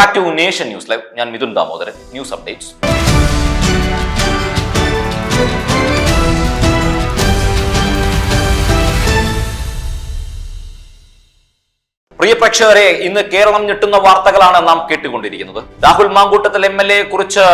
Back to nation news live ഞാൻ Mithun Damodaran news updates. പ്രിയ പ്രേക്ഷകരെ ഇന്ന് കേരളം ഞെട്ടുന്ന വാർത്തകളാണ് നാം കേട്ടുകൊണ്ടിരിക്കുന്നത്. Rahul Mamkootathil M L A കുറിച്ച്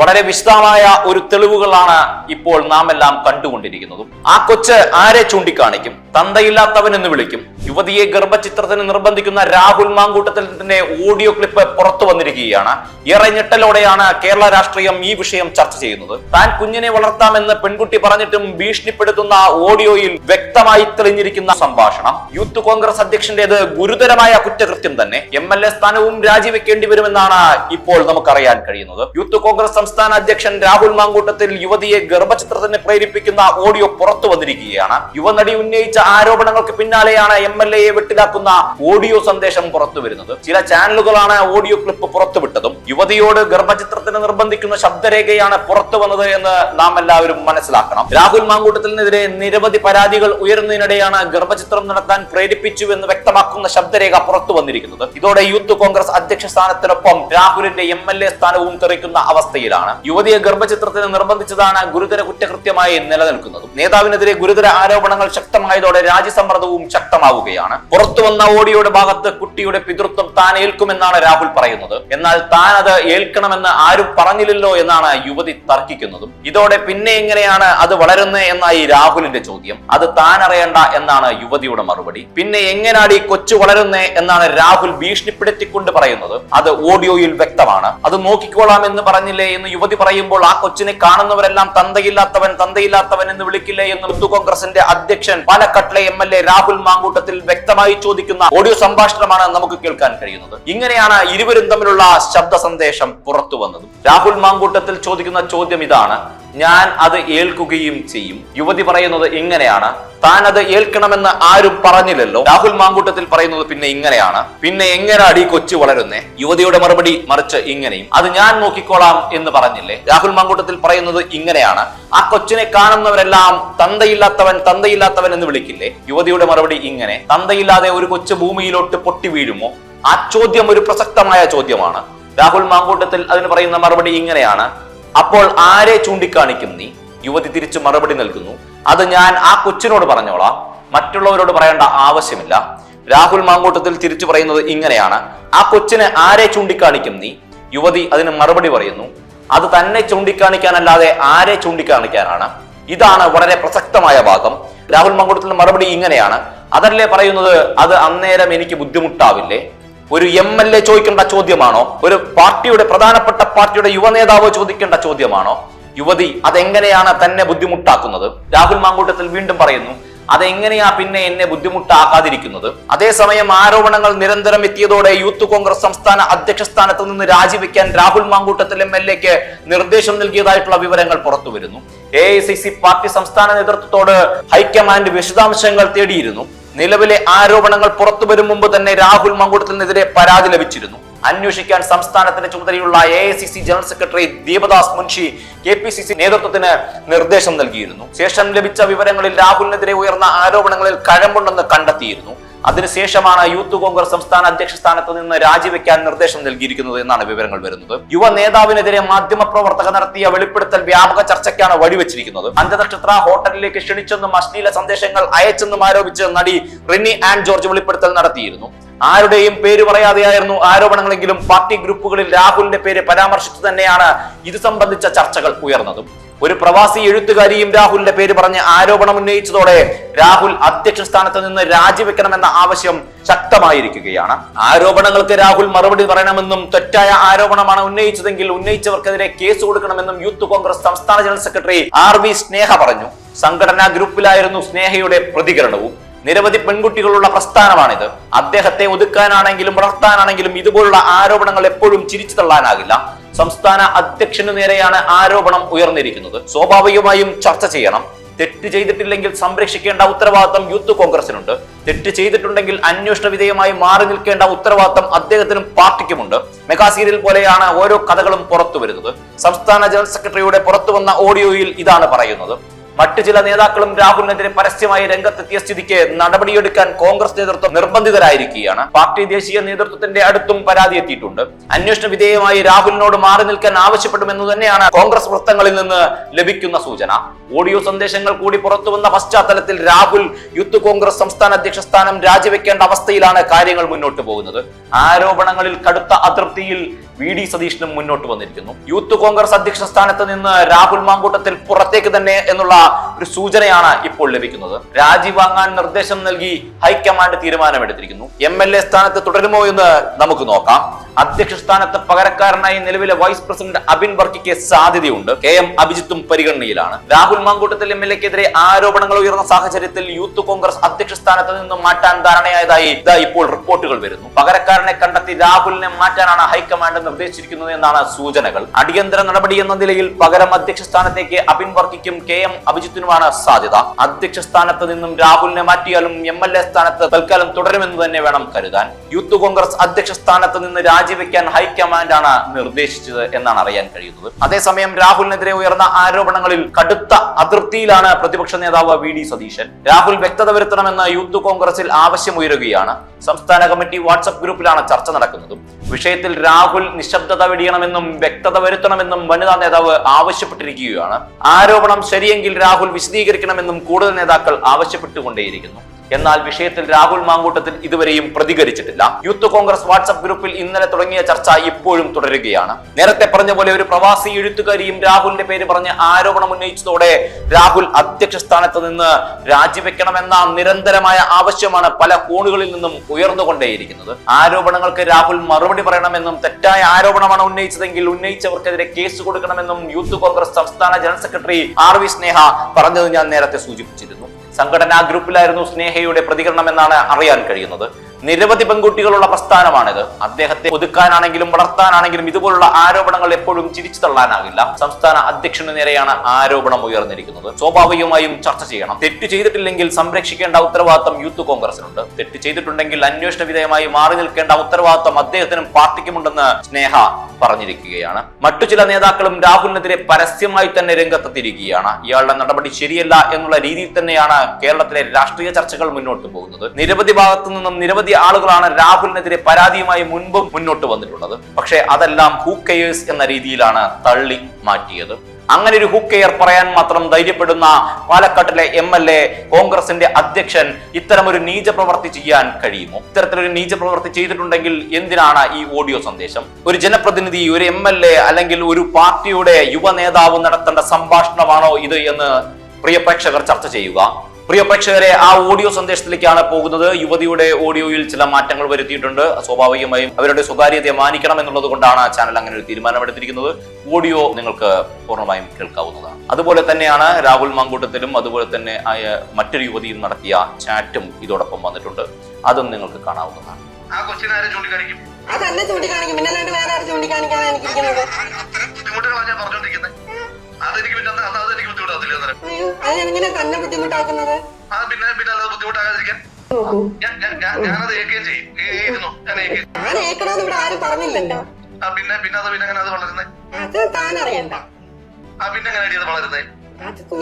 വളരെ വിശദമായ ഒരു തെളിവുകളാണ് ഇപ്പോൾ നാം എല്ലാം കണ്ടുകൊണ്ടിരിക്കുന്നതും. ആ കൊച്ച് ആരെ ചൂണ്ടിക്കാണിക്കും? തന്തയില്ലാത്തവൻ എന്ന് വിളിക്കും. യുവതിയെ ഗർഭചിത്രത്തിന് നിർബന്ധിക്കുന്ന രാഹുൽ മാങ്കൂട്ടത്തിന്റെ ഓഡിയോ ക്ലിപ്പ് പുറത്തു വന്നിരിക്കുകയാണ്. ഏറെ ഞെട്ടലോടെയാണ് കേരള രാഷ്ട്രീയം ഈ വിഷയം ചർച്ച ചെയ്യുന്നത്. താൻ കുഞ്ഞിനെ വളർത്താമെന്ന് പെൺകുട്ടി പറഞ്ഞിട്ടും ഭീഷണിപ്പെടുത്തുന്ന ഓഡിയോയിൽ വ്യക്തമായി തെളിഞ്ഞിരിക്കുന്ന സംഭാഷണം. യൂത്ത് കോൺഗ്രസ് അധ്യക്ഷന്റേത് ഗുരുതരമായ കുറ്റകൃത്യം തന്നെ. എം എൽ എ സ്ഥാനവും രാജിവെക്കേണ്ടി വരുമെന്നാണ് ഇപ്പോൾ നമുക്കറിയാൻ കഴിയുന്നത്. യൂത്ത് കോൺഗ്രസ് സംസ്ഥാന അധ്യക്ഷൻ രാഹുൽ മാങ്കൂട്ടത്തിൽ യുവതിയെ ഗർഭചിത്രത്തിന് പ്രേരിപ്പിക്കുന്ന ഓഡിയോ പുറത്തു വന്നിരിക്കുകയാണ്. യുവനടി ഉന്നയിച്ച ആരോപണങ്ങൾക്ക് പിന്നാലെയാണ് എം എൽ എയെ വെട്ടിലാക്കുന്ന ഓഡിയോ സന്ദേശം പുറത്തു വരുന്നത് ചില ചാനലുകളാണ് ഓഡിയോ ക്ലിപ്പ് പുറത്തുവിട്ടതും. യുവതിയോട് ഗർഭചിത്രത്തിന് നിർബന്ധിക്കുന്ന ശബ്ദരേഖയാണ് പുറത്തു വന്നത് എന്ന് നാം എല്ലാവരും മനസ്സിലാക്കണം. രാഹുൽ മാങ്കൂട്ടത്തിനെതിരെ നിരവധി പരാതികൾ ഉയരുന്നതിനിടെയാണ് ഗർഭചിത്രം നടത്താൻ പ്രേരിപ്പിച്ചു എന്ന് വ്യക്തമാക്കുന്ന ശബ്ദരേഖ പുറത്തു വന്നിരിക്കുന്നത്. ഇതോടെ യൂത്ത് കോൺഗ്രസ് അധ്യക്ഷ സ്ഥാനത്തിനൊപ്പം രാഹുലിന്റെ എം എൽ എ സ്ഥാനവും തെറിക്കുന്ന അവസ്ഥയിലാണ്. യുവതിയെ ഗർഭചിത്രത്തിന് നിർബന്ധിച്ചതാണ് ഗുരുതര കുറ്റകൃത്യമായി നിലനിൽക്കുന്നത്. നേതാവിനെതിരെ ഗുരുതര ആരോപണങ്ങൾ ശക്തമായതോടെ രാജ്യസമ്മർദ്ദവും ശക്തമാവുകയാണ്. പുറത്തു വന്ന ഓഡിയോയുടെ ഭാഗത്ത് കുട്ടിയുടെ പിതൃത്വം താൻ ഏൽക്കുമെന്നാണ് രാഹുൽ പറയുന്നത്. എന്നാൽ താൻ അത് ഏൽക്കണമെന്ന് ആരും പറഞ്ഞില്ലല്ലോ എന്നാണ് യുവതി തർക്കിക്കുന്നതും. ഇതോടെ പിന്നെ എങ്ങനെയാണ് അത് വളരുന്നത് എന്നായി രാഹുലിന്റെ ചോദ്യം. അത് താൻ അറിയണ്ട എന്നാണ് യുവതിയുടെ മറുപടി. പിന്നെ എങ്ങനെയാണ് ഈ കൊച്ചു വളരുന്നേ എന്നാണ് രാഹുൽ ഭീഷണിപ്പെടുത്തിക്കൊണ്ട് പറയുന്നത്. അത് ഓഡിയോയിൽ വ്യക്തമാണ്. അത് നോക്കിക്കോളാം എന്ന് പറഞ്ഞില്ലേ എന്ന് യുവതി പറയുമ്പോൾ ആ കൊച്ചിനെ കാണുന്നവരെല്ലാം തന്തയില്ലാത്തവൻ തന്തയില്ലാത്തവൻ എന്ന് വിളിക്കില്ലേ എന്ന് ഹിന്ദു കോൺഗ്രസിന്റെ അധ്യക്ഷൻ പാലക്കാട്ടിലെ M L A Rahul Mamkootathil വ്യക്തമായി ചോദിക്കുന്ന ഓഡിയോ സംഭാഷണമാണ് നമുക്ക് കേൾക്കാൻ കഴിയുന്നത്. ഇങ്ങനെയാണ് ഇരുവരും തമ്മിലുള്ള ശബ്ദ സന്ദേശം പുറത്തു വന്നതും. രാഹുൽ മാങ്കൂട്ടത്തിൽ ചോദിക്കുന്ന ചോദ്യം ഇതാണ്. ഞാൻ അത് ഏൽക്കുകയും ചെയ്യും. യുവതി പറയുന്നത് ഇങ്ങനെയാണ്. താൻ അത് ഏൽക്കണമെന്ന് ആരും പറഞ്ഞില്ലല്ലോ. രാഹുൽ മാങ്കൂട്ടത്തിൽ പറയുന്നത് പിന്നെ ഇങ്ങനെയാണ്. പിന്നെ എങ്ങനെ അടി കൊച്ചു വളരുന്നേ? യുവതിയുടെ മറുപടി മറിച്ച് ഇങ്ങനെയും. അത് ഞാൻ നോക്കിക്കോളാം എന്ന് പറഞ്ഞില്ലേ? രാഹുൽ മാങ്കൂട്ടത്തിൽ പറയുന്നത് ഇങ്ങനെയാണ്. ആ കൊച്ചിനെ കാണുന്നവരെല്ലാം തന്തയില്ലാത്തവൻ തന്തയില്ലാത്തവൻ എന്ന് വിളിക്കില്ലേ? യുവതിയുടെ മറുപടി ഇങ്ങനെ. തന്തയില്ലാതെ ഒരു കൊച്ചു ഭൂമിയിലോട്ട് പൊട്ടി വീഴുമോ? ആ ചോദ്യം ഒരു പ്രസക്തമായ ചോദ്യമാണ്. രാഹുൽ മാങ്കൂട്ടത്തിൽ അതിന് പറയുന്ന മറുപടി ഇങ്ങനെയാണ്. അപ്പോൾ ആരെ ചൂണ്ടിക്കാണിക്കും നീ? യുവതി തിരിച്ചു മറുപടി നൽകുന്നു. അത് ഞാൻ ആ കൊച്ചിനോട് പറഞ്ഞോളാം. മറ്റുള്ളവരോട് പറയേണ്ട ആവശ്യമില്ല. രാഹുൽ മാങ്കൂട്ടത്തിൽ തിരിച്ചു പറയുന്നത് ഇങ്ങനെയാണ്. ആ കൊച്ചിനെ ആരെ ചൂണ്ടിക്കാണിക്കും നീ? യുവതി അതിന് മറുപടി പറയുന്നു. അത് തന്നെ ചൂണ്ടിക്കാണിക്കാനല്ലാതെ ആരെ ചൂണ്ടിക്കാണിക്കാനാണ്? ഇതാണ് വളരെ പ്രസക്തമായ ഭാഗം. രാഹുൽ മാങ്കൂട്ടത്തിൽ മറുപടി ഇങ്ങനെയാണ്. അതല്ലേ പറയുന്നത്? അത് അന്നേരം എനിക്ക് ബുദ്ധിമുട്ടാവില്ലേ? ഒരു എം എൽ എ ചോദിക്കേണ്ട ചോദ്യമാണോ? ഒരു പാർട്ടിയുടെ പ്രധാനപ്പെട്ട പാർട്ടിയുടെ യുവനേതാവ് ചോദിക്കേണ്ട ചോദ്യമാണോ? യുവതി അതെങ്ങനെയാണ് തന്നെ ബുദ്ധിമുട്ടാക്കുന്നത്? രാഹുൽ മാങ്കൂട്ടത്തിൽ വീണ്ടും പറയുന്നു അതെങ്ങനെയാ പിന്നെ എന്നെ ബുദ്ധിമുട്ടാക്കാതിരിക്കുന്നത്? അതേസമയം ആരോപണങ്ങൾ നിരന്തരം എത്തിയതോടെ യൂത്ത് കോൺഗ്രസ് സംസ്ഥാന അധ്യക്ഷ സ്ഥാനത്ത് നിന്ന് രാജിവെക്കാൻ രാഹുൽ മാങ്കൂട്ടത്തിൽ എം എൽ എക്ക് നിർദ്ദേശം നൽകിയതായിട്ടുള്ള വിവരങ്ങൾ പുറത്തുവരുന്നു. A I C C party സംസ്ഥാന നേതൃത്വത്തോട് ഹൈക്കമാൻഡ് വിശദാംശങ്ങൾ തേടിയിരുന്നു. നിലവിലെ ആരോപണങ്ങൾ പുറത്തു വരും മുമ്പ് തന്നെ രാഹുൽ മങ്കൂട്ടത്തിനെതിരെ പരാതി ലഭിച്ചിരുന്നു. അന്വേഷിക്കാൻ സംസ്ഥാനത്തിന്റെ ചുമതലയുള്ള A I C C general secretary Deepa Das Munshi K P C C നേതൃത്വത്തിന് നിർദ്ദേശം നൽകിയിരുന്നു. ശേഷം ലഭിച്ച വിവരങ്ങളിൽ രാഹുലിനെതിരെ ഉയർന്ന ആരോപണങ്ങളിൽ കഴമ്പുണ്ടെന്ന് കണ്ടെത്തിയിരുന്നു. അതിനുശേഷമാണ് യൂത്ത് കോൺഗ്രസ് സംസ്ഥാന അധ്യക്ഷ സ്ഥാനത്ത് നിന്ന് രാജിവെക്കാൻ നിർദ്ദേശം നൽകിയിരിക്കുന്നത് എന്നാണ് വിവരങ്ങൾ വരുന്നത്. യുവ നേതാവിനെതിരെ മാധ്യമ പ്രവർത്തകർ നടത്തിയ വെളിപ്പെടുത്തൽ വ്യാപക ചർച്ചയ്ക്കാണ് വഴിവെച്ചിരിക്കുന്നത്. അഞ്ചനക്ഷത്ര ഹോട്ടലിലേക്ക് ക്ഷണിച്ചെന്നും അശ്ലീല സന്ദേശങ്ങൾ അയച്ചെന്നും ആരോപിച്ച് നടി റിന്നി ആൻഡ് ജോർജ് വെളിപ്പെടുത്തൽ നടത്തിയിരുന്നു. ആരുടെയും പേര് പറയാതെയായിരുന്നു ആരോപണങ്ങളെങ്കിലും പാർട്ടി ഗ്രൂപ്പുകളിൽ രാഹുലിന്റെ പേര് പരാമർശിച്ചു തന്നെയാണ് ഇത് സംബന്ധിച്ച ചർച്ചകൾ ഉയർന്നതും. ഒരു പ്രവാസി എഴുത്തുകാരിയും രാഹുലിന്റെ പേര് പറഞ്ഞ് ആരോപണം ഉന്നയിച്ചതോടെ രാഹുൽ അധ്യക്ഷ സ്ഥാനത്ത് നിന്ന് രാജിവെക്കണമെന്ന ആവശ്യം ശക്തമായിരിക്കുകയാണ്. ആരോപണങ്ങൾക്ക് രാഹുൽ മറുപടി പറയണമെന്നും തെറ്റായ ആരോപണമാണ് ഉന്നയിച്ചതെങ്കിൽ ഉന്നയിച്ചവർക്കെതിരെ കേസ് കൊടുക്കണമെന്നും യൂത്ത് കോൺഗ്രസ് സംസ്ഥാന general secretary R V Sneha പറഞ്ഞു. സംഘടനാ ഗ്രൂപ്പിലായിരുന്നു സ്നേഹയുടെ പ്രതികരണവും. നിരവധി പെൺകുട്ടികളുള്ള പ്രസ്ഥാനമാണിത്. അദ്ദേഹത്തെ ഒതുക്കാനാണെങ്കിലും വളർത്താനാണെങ്കിലും ഇതുപോലുള്ള ആരോപണങ്ങൾ എപ്പോഴും ചിരിച്ചു തള്ളാനാകില്ല. സംസ്ഥാന അധ്യക്ഷനു നേരെയാണ് ആരോപണം ഉയർന്നിരിക്കുന്നത്. സ്വാഭാവികമായും ചർച്ച ചെയ്യണം. തെറ്റ് ചെയ്തിട്ടില്ലെങ്കിൽ സംരക്ഷിക്കേണ്ട ഉത്തരവാദിത്തം യൂത്ത് കോൺഗ്രസിനുണ്ട്. തെറ്റ് ചെയ്തിട്ടുണ്ടെങ്കിൽ അന്വേഷണ വിധേയമായി മാറി നിൽക്കേണ്ട ഉത്തരവാദിത്തം അദ്ദേഹത്തിനും പാർട്ടിക്കുമുണ്ട്. മെഗാ സീരിയൽ പോലെയാണ് ഓരോ കഥകളും പുറത്തു വരുന്നത് സംസ്ഥാന ജനറൽ സെക്രട്ടറിയുടെ പുറത്തു വന്ന ഓഡിയോയിൽ ഇതാണ് പറയുന്നത്. മറ്റു ചില നേതാക്കളും രാഹുലിനെതിരെ പരസ്യമായി രംഗത്തെത്തിയ സ്ഥിതിക്ക് നടപടിയെടുക്കാൻ കോൺഗ്രസ് നേതൃത്വം നിർബന്ധിതരായിരിക്കുകയാണ്. പാർട്ടി ദേശീയ നേതൃത്വത്തിന്റെ അടുത്തും പരാതി എത്തിയിട്ടുണ്ട്. അന്വേഷണ വിധേയമായി രാഹുലിനോട് മാറി നിൽക്കാൻ ആവശ്യപ്പെടുമെന്ന് തന്നെയാണ് കോൺഗ്രസ് വൃത്തങ്ങളിൽ നിന്ന് ലഭിക്കുന്ന സൂചന. ഓഡിയോ സന്ദേശങ്ങൾ കൂടി പുറത്തുവന്ന പശ്ചാത്തലത്തിൽ രാഹുൽ യൂത്ത് കോൺഗ്രസ് സംസ്ഥാന അധ്യക്ഷ സ്ഥാനം രാജിവെക്കേണ്ട അവസ്ഥയിലാണ് കാര്യങ്ങൾ മുന്നോട്ട് പോകുന്നത്. ആരോപണങ്ങളിൽ കടുത്ത അതൃപ്തിയിൽ വി ഡി സതീഷിനും മുന്നോട്ട് വന്നിരിക്കുന്നു. യൂത്ത് കോൺഗ്രസ് അധ്യക്ഷ സ്ഥാനത്ത് നിന്ന് രാഹുൽ മാങ്കൂട്ടത്തിൽ പുറത്തേക്ക് തന്നെ എന്നുള്ള ഒരു സൂചനയാണ് ഇപ്പോൾ ലഭിക്കുന്നത്. രാജിവാങ്ങാൻ നിർദ്ദേശം നൽകി ഹൈക്കമാൻഡ് തീരുമാനമെടുത്തിരിക്കുന്നു. എം എൽ എ സ്ഥാനത്ത് തുടരുമോ എന്ന് നമുക്ക് നോക്കാം. അധ്യക്ഷ സ്ഥാനത്ത് പകരക്കാരനായി നിലവിലെ വൈസ് പ്രസിഡന്റ് അബിൻ വർക്കിക്ക് സാധ്യതയുണ്ട്. കെ എം അഭിജിത്തും പരിഗണനയിലാണ്. രാഹുൽ മാങ്കൂട്ടത്തിൽ എം എൽ എക്കെതിരെ ആരോപണങ്ങൾ ഉയർന്ന സാഹചര്യത്തിൽ യൂത്ത് കോൺഗ്രസ് അധ്യക്ഷ സ്ഥാനത്ത് നിന്നും മാറ്റാൻ ധാരണയായതായി ഇതാ ഇപ്പോൾ റിപ്പോർട്ടുകൾ വരുന്നു. പകരക്കാരനെ കണ്ടെത്തി രാഹുലിനെ മാറ്റാനാണ് ഹൈക്കമാൻഡ് നിർദ്ദേശിച്ചിരിക്കുന്നത് എന്നാണ് സൂചനകൾ. അടിയന്തര നടപടി എന്ന നിലയിൽ പകരം അധ്യക്ഷ സ്ഥാനത്തേക്ക് അബിൻ വർക്കിക്കും കെ എം അഭിജിത്തിനുമാണ് സാധ്യത. അധ്യക്ഷ സ്ഥാനത്ത് നിന്നും രാഹുലിനെ മാറ്റിയാലും എം എൽ എ സ്ഥാനത്ത് തൽക്കാലം തുടരുമെന്ന് തന്നെ വേണം കരുതാൻ. യൂത്ത് കോൺഗ്രസ് അധ്യക്ഷ സ്ഥാനത്ത് നിന്ന് രാജിവെക്കാൻ ഹൈക്കമാൻഡ് ആണ് നിർദ്ദേശിച്ചത് എന്നാണ് അറിയാൻ കഴിയുന്നത്. അതേസമയം രാഹുലിനെതിരെ ഉയർന്ന ആരോപണങ്ങളിൽ കടുത്ത അതൃപ്തിയിലാണ് പ്രതിപക്ഷ നേതാവ് വി ഡി സതീശൻ. രാഹുൽ വ്യക്തത വരുത്തണമെന്ന് യൂത്ത് കോൺഗ്രസിൽ ആവശ്യമുയരുകയാണ് സംസ്ഥാന കമ്മിറ്റി വാട്സപ്പ് ഗ്രൂപ്പിലാണ് ചർച്ച നടക്കുന്നതും. വിഷയത്തിൽ രാഹുൽ നിശബ്ദത വെടിയണമെന്നും വ്യക്തത വരുത്തണമെന്നും വനിതാ നേതാവ് ആവശ്യപ്പെട്ടിരിക്കുകയാണ്. ആരോപണം ശരിയെങ്കിൽ രാഹുൽ വിശദീകരിക്കണമെന്നും കൂടുതൽ നേതാക്കൾ ആവശ്യപ്പെട്ടുകൊണ്ടേയിരിക്കുന്നു. എന്നാൽ വിഷയത്തിൽ രാഹുൽ മാങ്കൂട്ടത്തിൽ ഇതുവരെയും പ്രതികരിച്ചിട്ടില്ല. യൂത്ത് കോൺഗ്രസ് വാട്സ്ആപ്പ് ഗ്രൂപ്പിൽ ഇന്നലെ തുടങ്ങിയ ചർച്ച ഇപ്പോഴും തുടരുകയാണ്. നേരത്തെ പറഞ്ഞ പോലെ ഒരു പ്രവാസി എഴുത്തുകാരിയും രാഹുലിന്റെ പേര് പറഞ്ഞ് ആരോപണം ഉന്നയിച്ചതോടെ രാഹുൽ അധ്യക്ഷ സ്ഥാനത്ത് നിന്ന് രാജിവെക്കണമെന്ന നിരന്തരമായ ആവശ്യമാണ് പല കോണുകളിൽ നിന്നും ഉയർന്നുകൊണ്ടേയിരിക്കുന്നത്. ആരോപണങ്ങൾക്ക് രാഹുൽ മറുപടി പറയണമെന്നും തെറ്റായ ആരോപണമാണ് ഉന്നയിച്ചതെങ്കിൽ ഉന്നയിച്ചവർക്കെതിരെ കേസ് കൊടുക്കണമെന്നും യൂത്ത് കോൺഗ്രസ് സംസ്ഥാന general secretary R V Sneha പറഞ്ഞത് ഞാൻ നേരത്തെ സൂചിപ്പിച്ചിരുന്നു. സംഘടനാ ഗ്രൂപ്പിലായിരുന്നു സ്നേഹയുടെ പ്രതികരണം എന്നാണ് അറിയാൻ കഴിയുന്നത്. നിരവധി പെൺകുട്ടികളുള്ള പ്രസ്ഥാനമാണിത്. അദ്ദേഹത്തെ ഒതുക്കാനാണെങ്കിലും വളർത്താനാണെങ്കിലും ഇതുപോലുള്ള ആരോപണങ്ങൾ എപ്പോഴും ചിരിച്ചു തള്ളാനാകില്ല. സംസ്ഥാന അധ്യക്ഷന് നേരെയാണ് ആരോപണം ഉയർന്നിരിക്കുന്നത്. സ്വാഭാവികമായും ചർച്ച ചെയ്യണം. തെറ്റ് ചെയ്തിട്ടില്ലെങ്കിൽ സംരക്ഷിക്കേണ്ട ഉത്തരവാദിത്തം യൂത്ത് കോൺഗ്രസിനുണ്ട്. തെറ്റ് ചെയ്തിട്ടുണ്ടെങ്കിൽ അന്വേഷണ വിധേയമായി മാറി നിൽക്കേണ്ട ഉത്തരവാദിത്തം അദ്ദേഹത്തിനും പാർട്ടിക്കുമുണ്ടെന്ന് സ്നേഹ പറഞ്ഞിരിക്കുകയാണ്. മറ്റു ചില നേതാക്കളും രാഹുലിനെതിരെ പരസ്യമായി തന്നെ രംഗത്തെത്തിയിരിക്കുകയാണ്. ഇയാളുടെ നടപടി ശരിയല്ല എന്നുള്ള രീതിയിൽ തന്നെയാണ് കേരളത്തിലെ രാഷ്ട്രീയ ചർച്ചകൾ മുന്നോട്ട് പോകുന്നത്. നിരവധി ഭാഗത്തു നിന്നും നിരവധി ആളുകളാണ് രാഹുലിനെതിരെ പരാതിയുമായി മുൻപും മുന്നോട്ട് വന്നിട്ടുള്ളത്. പക്ഷേ അതെല്ലാം ഹൂക്കയേഴ്സ് എന്ന രീതിയിലാണ് തള്ളി മാറ്റിയത്. അങ്ങനെ ഒരു ഹുക്കെയർ പറയാൻ മാത്രം ധൈര്യപ്പെടുന്ന പാലക്കാട്ടിലെ എം എൽ എ കോൺഗ്രസിന്റെ അധ്യക്ഷൻ ഇത്തരം ഒരു നീച പ്രവർത്തി ചെയ്യാൻ കഴിയുമോ? ഇത്തരത്തിലൊരു നീച പ്രവർത്തി ചെയ്തിട്ടുണ്ടെങ്കിൽ എന്തിനാണ് ഈ ഓഡിയോ സന്ദേശം? ഒരു ജനപ്രതിനിധി ഒരു എ അല്ലെങ്കിൽ ഒരു പാർട്ടിയുടെ യുവ നേതാവ് നടത്തേണ്ട സംഭാഷണമാണോ ഇത് എന്ന് പ്രിയ പ്രേക്ഷകർ ചർച്ച ചെയ്യുക. പ്രിയ പ്രേക്ഷകരെ ആ ഓഡിയോ സന്ദേശത്തിലേക്കാണ് പോകുന്നത്. യുവതിയുടെ ഓഡിയോയിൽ ചില മാറ്റങ്ങൾ വരുത്തിയിട്ടുണ്ട്. സ്വാഭാവികമായും അവരുടെ സ്വകാര്യതയെ മാനിക്കണം എന്നുള്ളത് കൊണ്ടാണ് ചാനൽ അങ്ങനെ ഒരു തീരുമാനമെടുത്തിരിക്കുന്നത്. ഓഡിയോ നിങ്ങൾക്ക് പൂർണമായും കേൾക്കാവുന്നതാണ്. അതുപോലെ തന്നെയാണ് രാഹുൽ മാങ്കൂട്ടത്തിലും അതുപോലെ തന്നെ ആയ മറ്റൊരു യുവതിയും നടത്തിയ ചാറ്റും ഇതോടൊപ്പം വന്നിട്ടുണ്ട്. അതും നിങ്ങൾക്ക് കാണാവുന്നതാണ്. ആരെ ചൂണ്ടിക്കാണിക്കും? അതന്നെ ചൂണ്ടിക്കാണിക്കും. പിന്നെ വേറെ ആരും ചൂണ്ടിക്കാണിക്കാതെ എനിക്കിരിക്കുന്നത്? അത്തരം ബുദ്ധിമുട്ടുകളാണ് ഞാൻ പറഞ്ഞോണ്ടിരിക്കുന്നത് അതെനിക്ക് പിന്നെ അതെനിക്ക് അയ്യോ അതെങ്ങനെ തന്നെ ബുദ്ധിമുട്ടാക്കുന്നത്? ആ പിന്നെ പിന്നെ അല്ലാതെ ബുദ്ധിമുട്ടാകാതിരിക്കാൻ. നോക്കൂ. ഞാൻ ഞാനത് ചെയ്യും. ഇരുന്നു? ഞാൻ ഏൽക്കുകയും ഞാൻ ഏക്കണമെന്ന് ഇവിടെ ആരും പറഞ്ഞില്ലല്ലോ. ആ പിന്നെ പിന്നെ അത് പിന്നെ അങ്ങനെ അത് താൻ അറിയണ്ട. ആ പിന്നെ അങ്ങനെ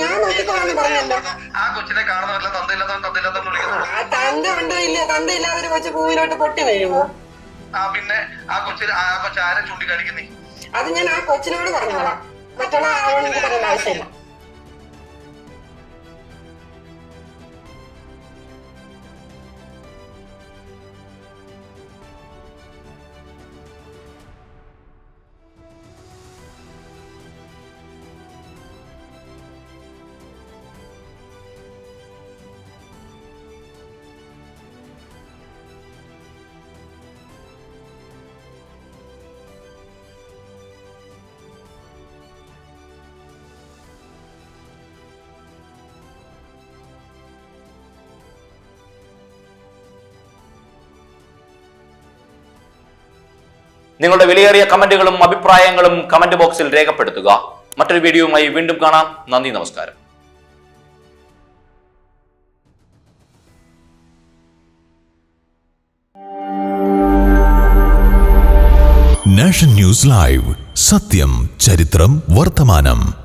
ഞാൻ നോക്കിക്കോളാന്ന് പറഞ്ഞല്ലോ. ആ കൊച്ചിനെ കാണുന്നവരെല്ലാം തന്തയില്ലാത്തവൻ തന്തയില്ലാത്തവൻ വിളിക്കുന്നു ആ തന്ത ഉണ്ടോ ഇല്ല തന്ത ഇല്ലാതെ ഒരു കൊച്ചു പൂവിലോട്ട് പൊട്ടി വീഴുമോ ആ പിന്നെ ആ കൊച്ചിന് ആ കൊച്ചു ആരെ ചൂണ്ടിക്കാണിക്കുന്നേ? അത് ഞാൻ ആ കൊച്ചിനോട് പറഞ്ഞോളാം. മറ്റുള്ള ആളോട് എനിക്ക് പറയേണ്ട ആവശ്യമില്ല. നിങ്ങളുടെ വിലയേറിയ കമന്റുകളും അഭിപ്രായങ്ങളും കമന്റ് ബോക്സിൽ രേഖപ്പെടുത്തുക. മറ്റൊരു വീഡിയോയുമായി വീണ്ടും കാണാം. നന്ദി നമസ്കാരം. Nation news live. സത്യം ചരിത്രം വർത്തമാനം.